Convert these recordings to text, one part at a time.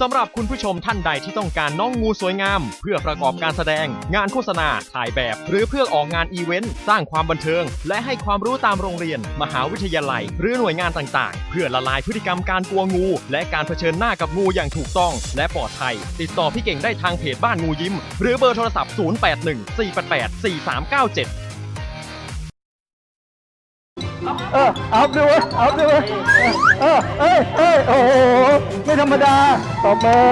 สำหรับคุณผู้ชมท่านใดที่ต้องการน้องงูสวยงาม เพื่อประกอบการแสดง งานโฆษณา ถ่ายแบบ หรือเพื่อออกงานอีเวนต์ สร้างความบันเทิง และให้ความรู้ตามโรงเรียน มหาวิทยาลัย หรือหน่วยงานต่าง ๆ เพื่อละลายพฤติกรรมการกลัวงู และการเผชิญหน้ากับงูอย่างถูกต้อง และปลอดภัย ติดต่อพี่เก่งได้ทางเพจบ้านงูยิ้ม หรือเบอร์โทรศัพท์ 0814884397 เออเอาดูเว้ยเอาดูเว้ยเออเอ้ยเอ้ยโอ้โหไม่ธรรมดาตบมือ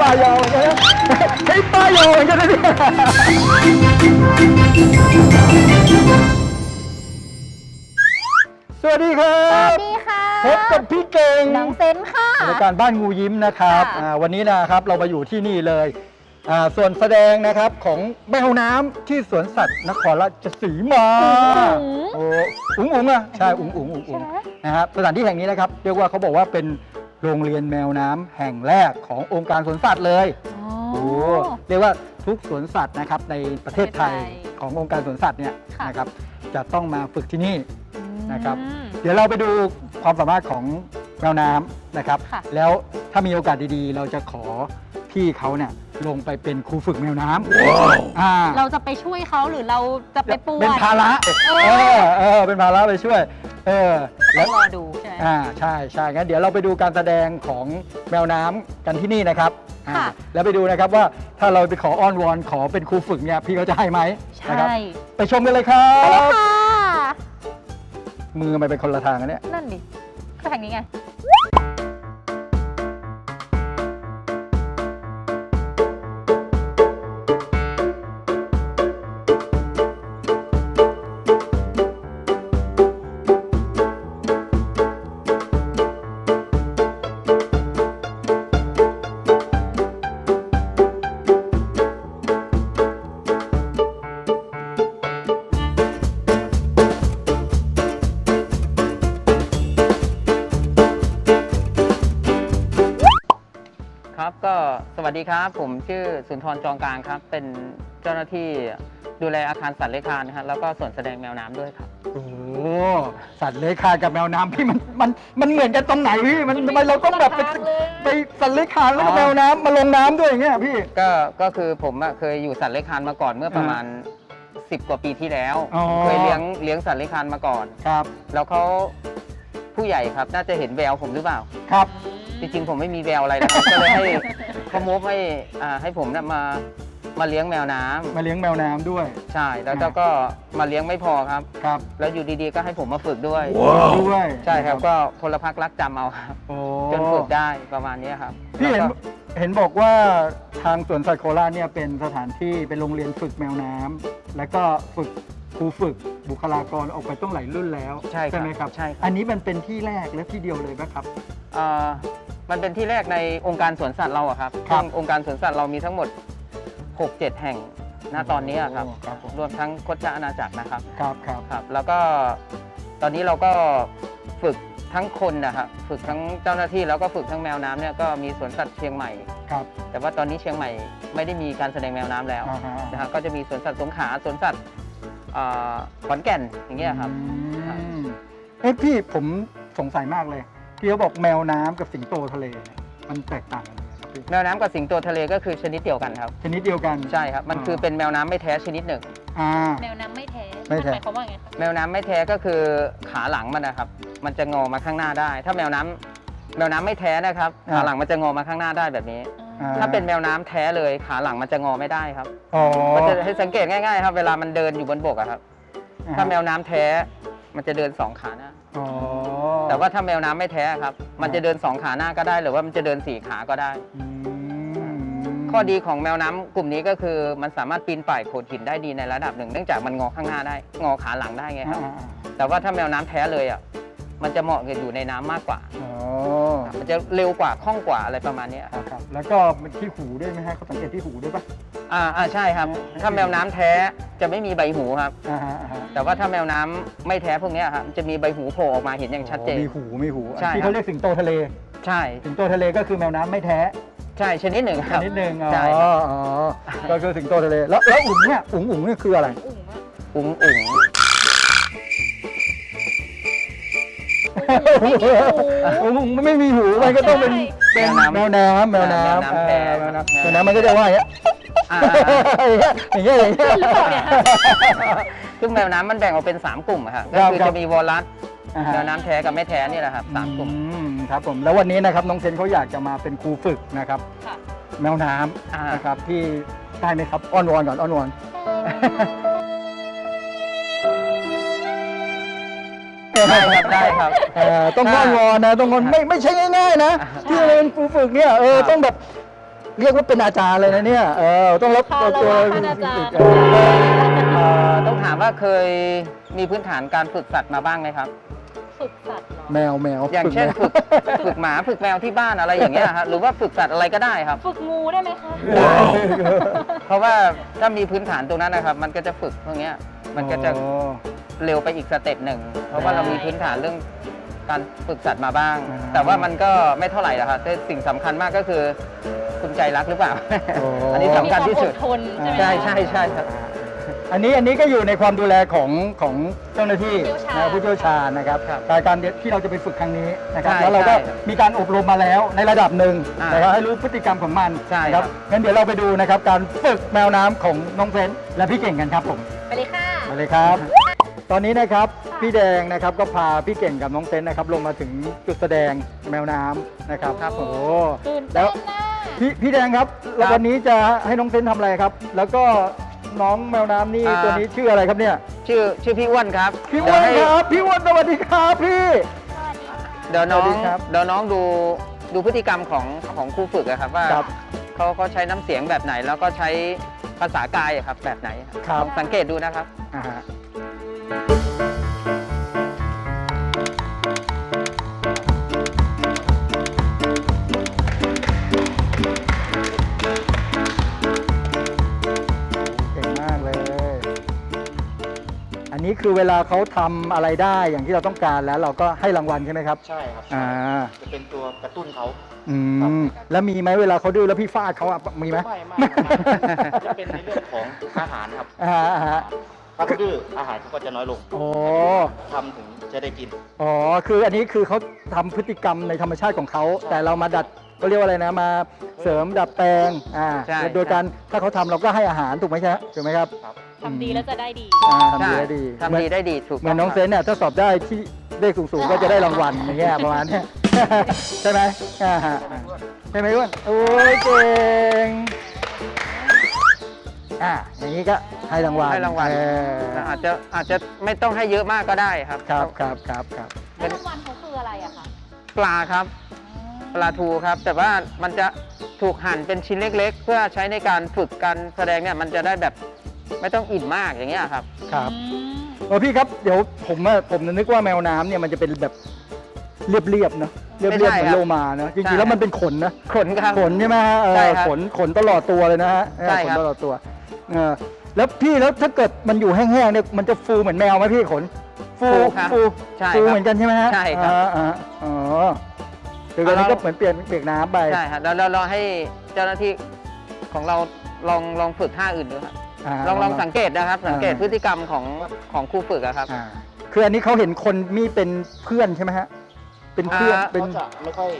บ้ายอเหมือนกันนะเฮ้ยบ้ายอเหมือนกันนะเนี่ยสวัสดีครัสบวัสดีค่ะพบกับพี่เก่งน้องเซนค่ะ รายการบ้านงูยิ้มนะครับค่ะ อ่าวันนี้นะครับเรามาอยู่ที่นี่เลย อ่าส่วนแสดงนะครับของแมวน้ำที่สวนสัตว์นครราชสีมาโอ้อุ๋งอุ๋งอะใช่อุ๋งอุ๋งอุ๋งอุ๋งใช่ไหมนะครับสถานที่แห่งนี้นะครับเรียกว่าเขาบอกว่าเป็นโรงเรียนแมวน้ำแห่งแรกขององค์การสวนสัตว์เลย อ๋อ โอ้เรียกว่าทุกสวนสัตว์นะครับในประเทศไทยประเทศไทยขององค์การสวนสัตว์เนี่ยค่ะ นะครับจะต้องมาฝึกที่นี่ นะครับ อืม เดี๋ยวเราไปดูความสามารถของแมวน้ำนะครับ ค่ะ แล้วถ้ามีโอกาสดีๆ เราจะขอพี่เขาเนี่ย ลงไปเป็นครูฝึกแมวน้ำอ่าเราจะไปช่วยเขาหรือเราจะไปป่วนเป็นภาระเอเอออเออเป็นภาระไปช่วย เออต้แล้อวงรอดูใช่ไหม อ่าใช่ใช่งั้นเดี๋ยวเราไปดูการแสดงของแมวน้ำกันที่นี่นะครับอ่าค่ะ แล้วไปดูนะครับว่าถ้าเราไปขออ้อนวอนขอเป็นครูฝึกเนี่ยพี่เขาจะให้ไหมใช่นะครับไปชมกันเลยครัไปเลยบ ค่ะ มือมันเป็นคนละทางกันเนี่ยนั่นดิก็ทางนี้ไง ครับ ผมชื่อสุนทรจองกลางครับ เป็นเจ้าหน้าที่ดูแลอาคารสัตว์เลื้อยคลานนะครับแล้วก็ส่วนแสดงแมวน้ำด้วยครับ โอ้โหสัตว์เลื้อยคลานกับแมวน้ำพี่มันมันมันเหมือนกันตรงไหนพี่มันทำไมเราต้องแบบไปไปสัตว์เลื้อยคลานแล้วก็อ๋อแมวน้ำมาลงน้ำด้วยอย่างเงี้ยพี่ ก็ก็คือผมอะเคยอยู่สัตว์เลื้อยคลานมาก่อนเมื่อประมาณ 10 กว่าปีที่แล้วอ๋อเคยเลี้ยงเลี้ยงสัตว์เลื้อยคลานมาก่อน ครับแล้วเขาผู้ใหญ่ครับ น่าจะเห็นแววผมหรือเปล่า ครับ จริงๆผมไม่มีแววอะไรนะครับ ก็เลยให้ เขาโมบให้อ่าให้ผมเนี่ยมามาเลี้ยงแมวน้ำมาเลี้ยงแมวน้ำด้วย ใช่แล้วก็มาเลี้ยงไม่พอครับ ครับแล้วอยู่ดีๆก็ให้ผมมาฝึกด้วย ด้วยใช่ครับก็พลพรรครักจำเอาครับโอ้จนฝึกได้ประมาณนี้ครับพี่เห็นแล้วก็เห็นบอกว่าทางสวนสัตว์โคราชเนี่ยเป็นสถานที่เป็นโรงเรียนฝึกแมวน้ำแล้วก็ฝึกครูฝึกบุคลากรออกไปต้องหลายรุ่นแล้วใช่ครับไหมครับ ใช่ครับอันนี้มันเป็นที่แรกและที่เดียวเลยไหมครับ เอ่อ มันเป็นที่แรกในองค์การสวนสัตว์เราอะครับครับ ซึ่งองค์การสวนสัตว์เรามีทั้งหมด 6-7 แห่งณตอนนี้อะครับโอ้ครับผมรวมทั้งโคจรอาณาจักรนะครับ ครับครับ ครับแล้วก็ตอนนี้เราก็ฝึกทั้งคนนะครับฝึกทั้งเจ้าหน้าที่แล้วก็ฝึกทั้งแมวน้ำเนี่ยก็มีสวนสัตว์เชียงใหม่ ครับแต่ว่าตอนนี้เชียงใหม่ไม่ได้มีการแสดงแมวน้ำแล้วอ่าฮะนะฮะก็จะมีสวนสัตว์สงขลาสวนสัตว์เอ่อขอนแก่นอย่างเงี้ยครับ อืมเอ้ยพี่ผมสงสัยมากเลย พี่เขาบอกแมวน้ำกับสิงโตทะเลเนี่ยมันแตกต่างกันยังไงครับพี่แมวน้ำกับสิงโตทะเลก็คือชนิดเดียวกันครับ ชนิดเดียวกันใช่ครับ มันคือเป็นแมวน้ำไม่แท้ชนิดหนึ่ง อ่า แมวน้ำไม่แท้ไม่แท้หมายความว่าไงคะแมวน้ำไม่แท้ก็คือขาหลังมันนะครับ มันจะงอมาข้างหน้าได้ ถ้าแมวน้ำแมวน้ำไม่แท้นะครับขาหลังมันจะงอมาข้างหน้าได้แบบนี้ อ่า ถ้าเป็นแมวน้ำแท้เลย ขาหลังมันจะงอไม่ได้ครับ อ๋อมันจะให้สังเกตง่ายๆครับ เวลามันเดินอยู่บนบกอะครับ ถ้าแมวน้ำแท้ มันจะเดินสองขาหน้า อ๋อ แต่ว่าถ้าแมวน้ำไม่แท้ครับ มันจะเดินสองขาหน้าก็ได้หรือว่ามันจะเดินสี่ขาก็ได้อืมข้อดีของแมวน้ำกลุ่มนี้ก็คือมันสามารถปีนป่ายโขดหินได้ดีในระดับหนึ่งเนื่องจากมันงอข้างหน้าได้ งอขาหลังได้ไงครับอ่าแต่ว่าถ้าแมวน้ำแท้เลยอะมันจะเหมาะกับอยู่ในน้ำมากกว่า อ๋อมันจะเร็วกว่าคล่องกว่าอะไรประมาณเนี้ยคครัรับบครับ แล้วก็ที่หูด้วยไหมฮะเขาสังเกตที่หูด้วยปะ อ่าอ่าใช่ครับ ถ้าแมวน้ำแท้จะไม่มีใบหูครับ อ่าฮะอ่าฮะ แต่ว่าถ้าแมวน้ำไม่แท้พวกเนี้ยครับจะมีใบหูโผล่ออกมาเห็นอย่างชัดเจน มีหูมีหูใช่ที่ครับเขาเรียกสิงโตทะเล ใช่สิงโตทะเลก็คือแมวน้ำไม่แท้ใช่ชนิดหนึ่งครับ นิดนึงอ๋อใช่ครับ อ๋อก็คือสิงโตทะเลแล้วแล้วอุ๋งเนี่ยอุ๋งอุ๋งเนี่ยคืออะไร อุ่งมากอุ๋งอุ๋งมันไม่มีหูมันก็ต้องเป็นเป็นแมแมววน้ำน้ำแมวน้ำแมวน้ำแพเออแมวน้ำแมแมววน้ำน้ำมันก็จะว่าอย่างเงี้ยอ่า อย่างเงี้ยอย่างเงี้ยหรือเปล่าเนี่ย ซึ่งแมวน้ำมันแบ่งออกเป็น 3 กลุ่มอะครับก็ครับคือครับ จะมีวอลลัสอ่าฮะแมวน้ำแท้กับไม่แท้นี่แหละครับสามกลุ่มอืมครับผมแล้ววันนี้นะครับน้องเซนเขาอยากจะมาเป็นครูฝึกนะครับค่ะ แมวน้อ่าำนะครับที่ได้ไหมครับอ้อนวอนก่อนอ้อนวอน ได้ครับได้ครับ เอ่อต้องอ้อนวอนนะต้องอ้อนไม่ไม่ใช่ง่ายๆนะที่จะเป็นครูฝึกเนี่ยเออครับ ต้องแบบเรียกว่าเป็นอาจารย์เลยนะเนี่ยเออต้องรับคารวะตัวท่านอาจารย์ เออเอ่อต้องถามว่าเคยมีพื้นฐานการฝึกสัตว์มาบ้างไหมครับ ฝึกสัตว์เหรอแมวแมวอย่างเช่นแมวฝึกฝึกหมาฝึกแมวที่บ้านอะไรอย่างเงี้ยครับหรือว่าฝึกสัตว์อะไรก็ได้ครับ ฝึกงูได้ไหมคะเพราะว่าถ้ามีพื้นฐานตรงนั้นนะครับ มันก็จะฝึกตรงเนี้ยมันก็จะอ๋อเร็วไปอีกสเต็ปหนึ่งเพราะว่าเรามีพื้นฐานเรื่องการฝึกสัตว์มาบ้าง อ่าแต่ว่ามันก็ไม่เท่าไหร่หรอกครับแต่สิ่งสำคัญมากก็คือคุณใจรักหรือเปล่าอันนี้สำคัญที่สุด มีความอดทนใช่ไหมใช่ใช่ใช่ครับ อันนี้อันนี้ก็อยู่ในความดูแลของของเจ้าหน้าที่ผู้เชี่ยวชาญนะผู้เชี่ยวชาญนะครับครับการการที่เราจะไปฝึกครั้งนี้นะครับใช่แล้วเราก็ใช่มีการอบรมมาแล้วในระดับหนึ่งอ่านะครับให้รู้พฤติกรรมของมันใช่นะครับงั้นเดี๋ยวเราไปดูนะครับการฝึกแมวน้ำของน้องเฟรนและพี่เก่งกันครับผมไปเลยค่ะ มาเลยครับ ตอนนี้นะครับพี่แดงนะครับก็พาพี่เก่งกับน้องเซนนะครับลงมาถึงจุดแสดงแมวน้ำนะครับครับผม โอ้ ตื่นแล้เต้วนนะพี่พี่แดงครับ แล้วครับวันนี้จะให้น้องเซนทำอะไรครับ แล้วก็ น้องแมวน้ำนี่อ่า ตัวนี้ชื่ออะไรครับเนี่ยชื่อชื่อพี่อ้วนครับพี่อ้วนเดี๋ยครับพี่อ้วนสวัสดีครับพี่ เดี๋ยวน้อสวังสดีครับเดี๋ยวน้องดูดูพฤติกรรมของของครูฝึกอะครับว่าครับเขาเขาใช้น้ำเสียงแบบไหน แล้วก็ใช้ภาษากายอะครับแบบไหนครับลองสังเกตดูนะครับ อ่าฮะ อันนี้คือเวลาเขาทำอะไรได้อย่างที่เราต้องการแล้วเราก็ให้รางวัลใช่ไหมครับ ใช่ครับอ่า จะเป็นตัวกระตุ้นเขา อืมแล้วมีไหมเวลาเขาดื้อแล้วพี่ฟาดเขาอะมีไหม ไม่ไม่ไม่จะเป็นในเรื่องของอาหารครับอ่าอ่าฮะ ถ้าเขาดื้ออาหารเขาก็จะน้อยลงโอ้ทำถึงจะได้กิน อ๋อคืออันนี้คือเขาทำพฤติกรรมในธรรมชาติของเขา แต่เรามาดัด ก็เรียกว่าอะไรนะมาเสริมดัดแปลงอ่าใช่โดยการถ้าเขาทำเราก็ให้อาหารถูกไหมใช่ถูกไหมครับทำดีแล้วจะได้ดี อ่าทำใช่ดีได้ดีทำดีได้ดีถูกเหมือนน้องเซนเนี่ยถ้าสอบได้ที่เลขสูงๆก็จะได้รางวัลอย่างเงี้ยประมาณเนี้ย ใช่ไหมอ่าฮะอ่าใช่ไหมอ้วนโอ้ยเก่งอ่าอย่างนี้ก็ให้รางวัลให้รางวัล เอออาจจะอาจจะไม่ต้องให้เยอะมากก็ได้ครับครับครับครับครับ แล้วรางวัลเขาคืออะไรอะคะปลาครับ ปลาทูครับ แต่ว่ามันจะถูกหั่นเป็นชิ้นเล็ก ๆ เพื่อใช้ในการฝึกการแสดงเนี่ยมันจะได้แบบไม่ต้องอิ่มมากอย่างเงี้ยครับ ครับอืมเออพี่ครับเดี๋ยวผมอะผมนึกว่าแมวน้ำเนี่ยมันจะเป็นแบบเรียบๆเนอะเรียบไม่ๆเหใช่มือนครับโลมาเนอะจใช่ริงๆแล้วมันเป็นขนนะขนครับขนใช่ไหมฮะเออใช่ครับขนขนตลอดตัวเลยนะฮะเออใช่ขครันบตลอดตัวเออแล้วพี่แล้วถ้าเกิดมันอยู่แห้งๆเนี่ยมันจะฟูเหมือนแมวไหมพี่ขนฟูฟูครับฟูใช่ฟูครับเหมือนกันใช่ไหมฮะใช่ครับ อ่าอ่าอ๋อ คือตอนนี้เอาก็เราเหมือนเปลี่ยนเปียกน้ำไปใช่ครับแล้วเราเราให้เจ้าหน้าที่ของเราลองลองฝึกท่าอื่นดูครับา ลองลองสังเกตนะครับ สังเกตอ่า พฤติกรรมของของครูฝึกอะครับอ่าคืออันนี้เขาเห็นคนมีเป็นเพื่อนใช่ไหมฮะ เป็นเพื่อนอ่าเป็นเขาจะไม่ค่อย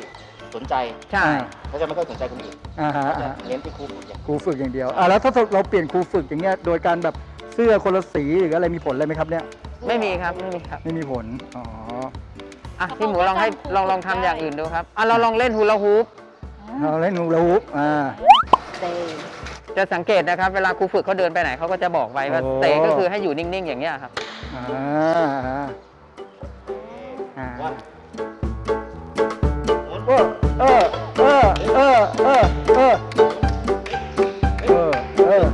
สนใจใช่เขาจะไม่ค่อยสนใจคนอื่นอ่าฮะเขาจะอ่าฮะ เน้นที่ครูฝึกอย่างครูฝึกอย่างเดียวอ่าแล้วถ้าเราเปลี่ยนครูฝึกอย่างเงี้ยโดยการแบบเสื้อคนละสีหรืออะไรมีผลอะไรไหมครับเนี่ย ไม่มีครับไม่มีครับ ไม่มีผล อ๋อ อะพี่หมูลองให้ลองลองทำอย่างอื่นดูครับอะเราลองเล่นฮูลาฮูปเอาเล่นนูรูปอ่าจะสังเกตนะครับ เวลาครูฝึกเขาเดินไปไหนเขาก็จะบอกไว้ว่าโอ้ เตะก็คือให้อยู่นิ่งๆ อย่างเงี้ยครับ อ่าอ่าว่าเออเออเออเออเออเออเออเออ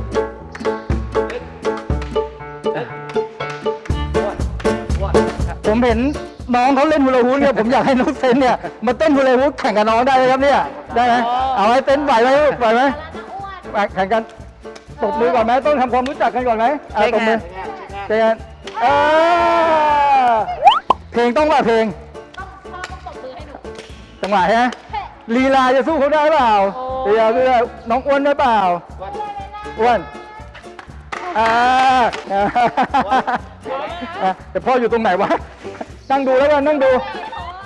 ผมเห็น น้องเขาเล่นฮูลาฮูปเนี่ยผมอยากให้น้องเซนเนี่ยมาเต้นฮูลาฮูปแข่งกับน้องได้ไหมครับเนี่ยได้ไหมเอาให้เต้นไหวไหมลูกไหวไหมมาแข่งกันตบมือก่อนไหมต้องทำความรู้จักกันก่อนไหมอะเช็คตบมือแฮนด์เช็คแฮนด์เออเพลงต้องว่าเพลงต้องพ่อต้องตบมือให้หนูจังหวะใช่ไหมลีลาจะสู้เขาได้เปล่าโอ้ลีลาสู้ได้น้องอ้วนได้เปล่าอ้วนอ่าอ่าอะแต่พ่ออยู่ตรงไหนวะ นั่งดูแล้วกันนั่งดู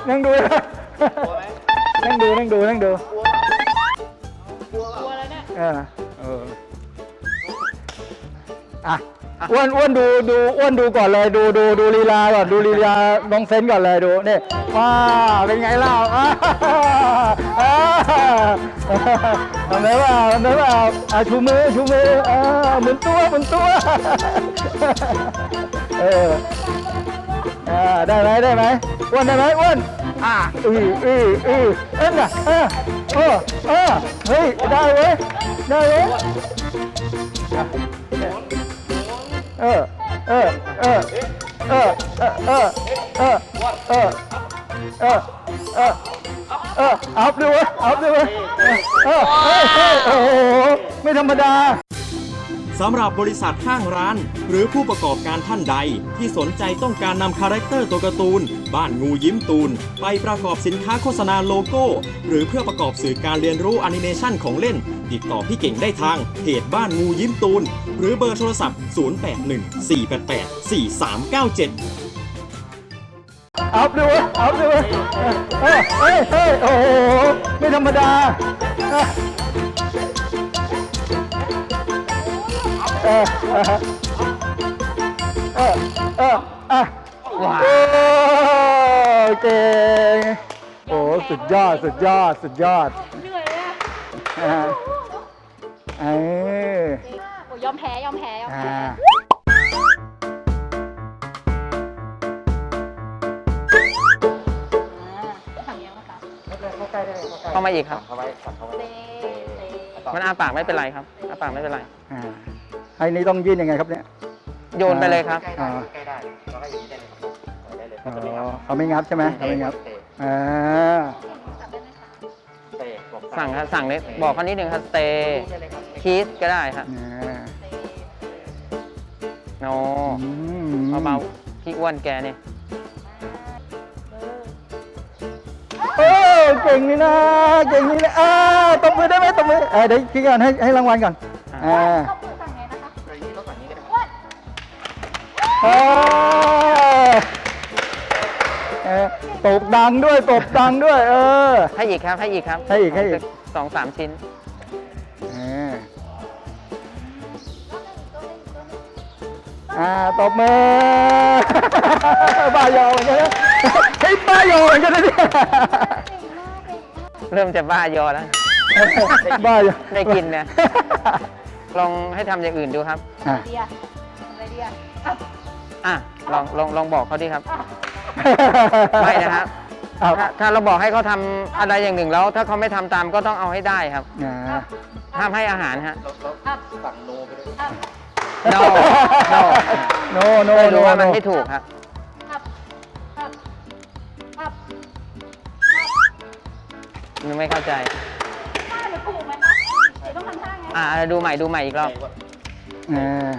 นั่งดูนะนั่งดูนั่งดูนั่งดูกลัวแล้วเนี่ยเออเอออะอ้วนอ้วนดูดูอ้วนดูก่อนเลยดูดูดูลีลาก่อนดูลีลาน้องเซนก่อนเลยดูนี่ว้าเป็นไงเล่าอ่าอ่าทำได้เปล่าทำได้เปล่าอะชูมือชูมืออ่าหมุนตัวหมุนตัวเออ อ่าได้ไหมได้ไหมอ้วนได้ไหมอ้วนอ่าอืออืออือเอ็นน่ะเออเออเออเฮ้ยได้เว้ยได้เว้ยเออเออเออเออเออเออเออเออเออเออเอออัพด้วยเวยอัพด้วยเวยเออเฮ้ยเฮ้ยโอ้โหไม่ธรรมดา สำหรับบริษัทห้างร้าน หรือผู้ประกอบการท่านใด ที่สนใจต้องการนำคาแรคเตอร์ตัวการ์ตูน บ้านงูยิ้มตูน ไปประกอบสินค้าโฆษณาโลโก้ หรือเพื่อประกอบสื่อการเรียนรู้แอนิเมชันของเล่น ติดต่อพี่เก่งได้ทางเพจบ้านงูยิ้มตูน หรือเบอร์โทรศัพท์ 0814884397อัพด้วยเวยอัพด้วยเวยเออเฮ้ยเฮ้ยโอ้โห ไม่ธรรมดา เออเออเอออะว้าวโอ้เก่งโอ้สุดยอดสุดยอดสุดยอดเหนื่อยเลยอะอ่าเออโอ้ยอมแพ้ยอมแพ้ยอมอ่าแพ้อ่าทำยังไงคะเข้ามาอีกครับเข้าไว้สั่งเข้าไว้เตะเตะ มันอาปากไม่เป็นไรครับอาปากไม่เป็นไร อ่า ไอ้นี่ต้องยื่นยังไงครับเนี่ย โยนไปเลยครับ ใกล้ได้ใกล้ได้เราให้อย่างนี้ได้เลยครับปล่อยได้เลยอ๋เขาจะไม่งัอบเขาไม่งับใช่ไหมเขาไม่งับเตะอ่าจับได้ไหมคะเตะผมสั่งครับสั่งเลยบอกเขานิดนึงครับสเตย์คีสก็ได้ครับอ่าโนอืมเบาๆพี่อ้วนแกเนี่ยโอ้เก่งนี่นะเก่งนี่นะอ่าตบมือได้ไหมตบมือเออเดี๋ยวคิดก่อนให้ให้รางวัลก่อนอ่าเข้ามือสั่ เออเออตบดังด้วยตบดังด้วย เออ ให้อีกครับ ให้อีกครับให้อีกให้อีก สองสามชิ้นอ่าอ่าตบมือ บ้ายอเหมือนกันนะเฮ้ยบ้ายอเหมือนกันนะเนี่ยเริ่มจะบ้ายอแล้ว บ้ายอได้กินเนี่ยลองให้ทำอย่างอื่นดูครับ อะ เดียอะไรเดียอะ อะลองลองลองบอกเขาดิครับ ไม่นะครับเอาถ้าถ้าเราบอกให้เขาทำอะไรอย่างหนึ่งแล้ว ถ้าเขาไม่ทำตามก็ต้องเอาให้ได้ครับอ่า ห้ามให้อาหารฮะเราเราอะสั่งโนไปเลยอะ no no โนโนไม่โนรู้ว่ามันโไม่ถูกครับอะอะอะมันไม่เข้าใจท่าหนูถูกไหมคะหรือต้องทำท่าไงอ่า ดูใหม่ดูใหม่อีกรอบ อ่า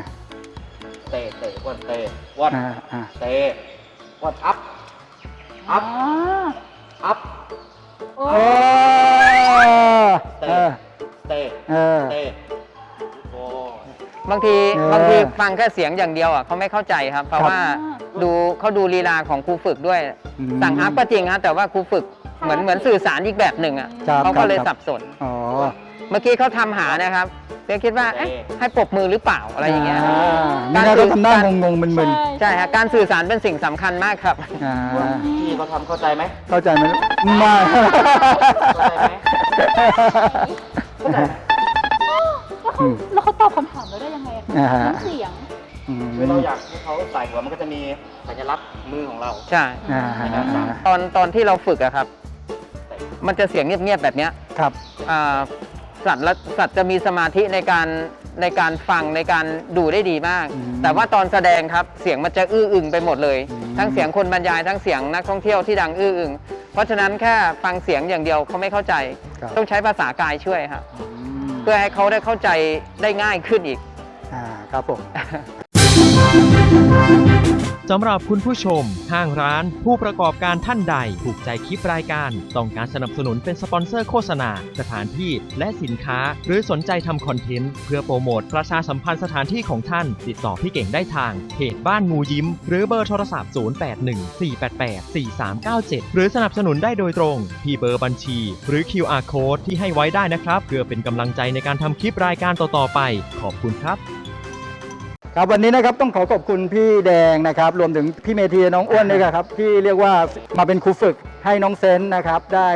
เตะเตะวันเตะวันอ่าอ่าเตะวันอัพอัพอัพโอ้โอ้เออเตะเออ เตะโอ้บางทีเออบางทีฟังแค่เสียงอย่างเดียวอะเขาไม่เข้าใจครับ เพราะว่าดูเขาดูลีลาของครูฝึกด้วย อืมสั่งอัพก็จริงครับแต่ว่าครูฝึก เหมือนเหมือนสื่อสารอีกแบบหนึ่งอะครับเขาก็เลยครับ สับสน อ๋อ เมื่อกี้เขาทำหานะครับเดี๋ยวคิดว่าเอ๊ะให้ปรบมือหรือเปล่าอะไรอย่างเงี้ยนี่น่าจะทำหน้างงๆมึนใช่ฮะการสื่อสารเป็นสิ่งสำคัญมากครับ ๆอ่าพี่เขาทำเข้าใจไหม เข้าใจไหมไมาเข้าใจไหมก็เขาแล้วเขาตอบคำถามเราได้ยังไงอะอ่าฮะ น้ำเสียง อืมคือเราอยากให้เขาใส่หัวมันก็จะมีสัญลักษณ์มือของเรา ใช่ อ่าฮะอ่าตอนตอนที่เราฝึกอะครับ มันจะเสียงเงียบๆแบบเนี้ยครับ อ่าสัตว์ละสัตว์จะมีสมาธิในการในการฟังในการดูได้ดีมาก อืมแต่ว่าตอนแสดงครับเสียงมันจะอื้ออึงไปหมดเลย อืม ทั้งเสียงคนบรรยายทั้งเสียงนักท่องเที่ยวที่ดังอื้ออึง เพราะฉะนั้นแค่ฟังเสียงอย่างเดียวเขาไม่เข้าใจ ครับต้องใช้ภาษากายช่วยครับอืมเพื่อให้เขาได้เข้าใจได้ง่ายขึ้นอีก อ่าครับผม สำหรับคุณผู้ชม ห้างร้าน ผู้ประกอบการท่านใด ถูกใจคลิปรายการ ต้องการสนับสนุนเป็นสปอนเซอร์โฆษณา สถานที่และสินค้า หรือสนใจทำคอนเทนต์ เพื่อโปรโมทประชาสัมพันธ์สถานที่ของท่าน ติดต่อพี่เก่งได้ทางเพจบ้านงูยิ้ม หรือเบอร์โทรศัพท์ 0814884397 หรือสนับสนุนได้โดยตรงที่เบอร์บัญชี หรือ QR code ที่ให้ไว้ได้นะครับ เพื่อเป็นกำลังใจในการทำคลิปรายการต่อๆไป ขอบคุณครับ ครับวันนี้นะครับต้องขอขอบคุณพี่แดงนะครับ รวมถึงพี่เมธีน้องอ้วนด้วยครับที่เรียกว่ามาเป็นครูฝึกให้น้องเซนนะครับ ได้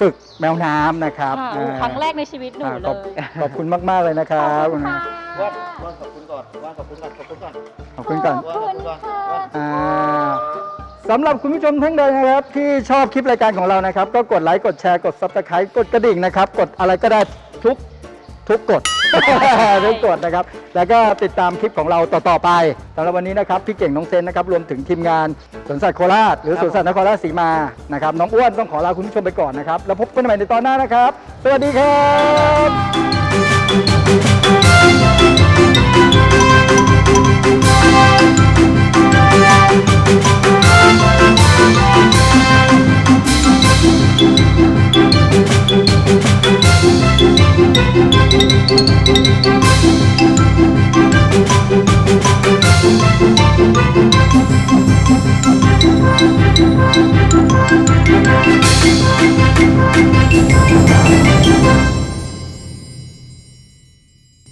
ฝึกแมวน้ำนะครับค่ะโอ้อ่าครั้งแรกในชีวิตหนูอ่าเลขอบย ขอบคุณมากๆเลยนะครับขอบคุณค่ะว่านว่านขอบคุณก่อนว่านขอบคุณก่อนขอบคุณก่อนขอบคุณก่อนขอบคุณค่ะอ่าสำหรับคุณผู้ชมท่านใดนะครับ ที่ชอบคลิปรายการของเรานะครับ ก็กดไลค์กดแชร์กดซับสไครต์กดกระดิ่งนะครับ กดอะไรก็ได้ทุกทุกกด ทุกกดนะครับ แล้วก็ติดตามคลิปของเราต่อๆไปสำหรับวันนี้นะครับพี่เก่งน้องเซนนะครับรวมถึงทีมงานสวนสัตว์โคราชหรือสวนสัตว์นครราชสีมานะครับน้องอ้วนต้องขอลาคุณผู้ชมไปก่อนนะครับแล้วพบกันใหม่ในตอนหน้านะครับ สวัสดีครับ